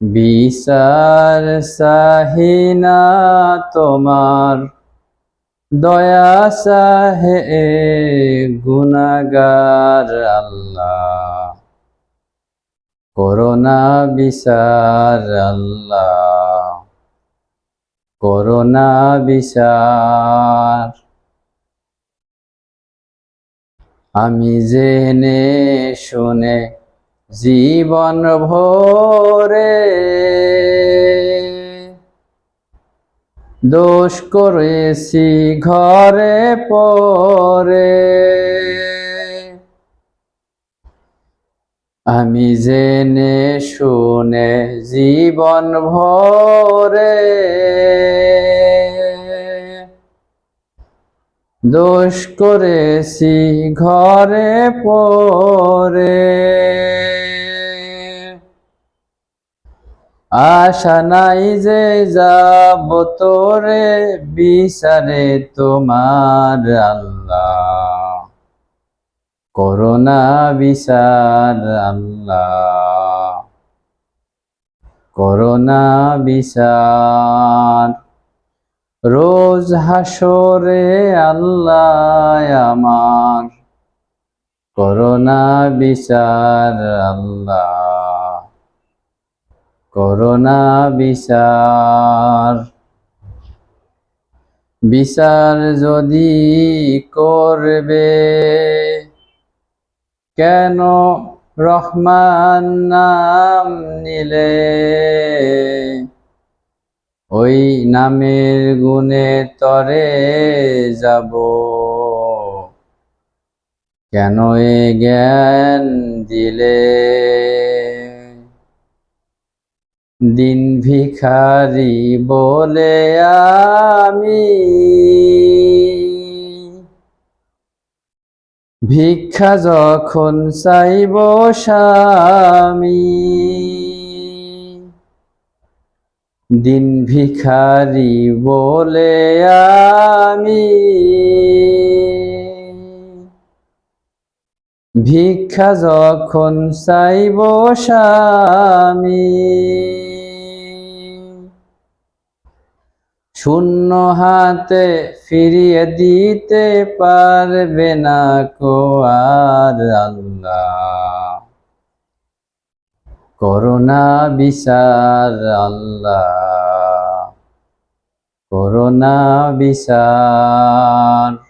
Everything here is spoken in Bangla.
বিচার সাহিনা তোমার। দয়া সাহে গুনাগার আল্লাহ। করোনা বিচার আল্লাহ। করোনা বিচার। আমি জেনে শুনে জীবন ভরে দোষ করেছি ঘরে পরে। আমি জেনে শুনে জীবন ভরে দোষ করেছি ঘরে পরে। আশা নাই যে যাব তোরে বিচারে তোমার আল্লাহ। করোনা বিচার আল্লাহ। করোনা বিচার। রোজ হাসরে আল্লাহ আমার। করোনা বিচার আল্লাহ। করোনা বিচার। বিচার যদি করবে, কেন রহমান নাম নিলে? ওই নামের গুণে তরে যাব। কেন এ জ্ঞান দিলে? দিন ভিখারি বলে আমি। ভিক্ষা যখন চাইব স্বামী। দিন ভিখারি বলে আমি। ভিক্ষা যখন চাইব স্বামী। শূন্য হাতে ফিরিয়ে দিতে পারবে না কো আর আল্লাহ। করোনা বিচার আল্লাহ। করোনা বিচার।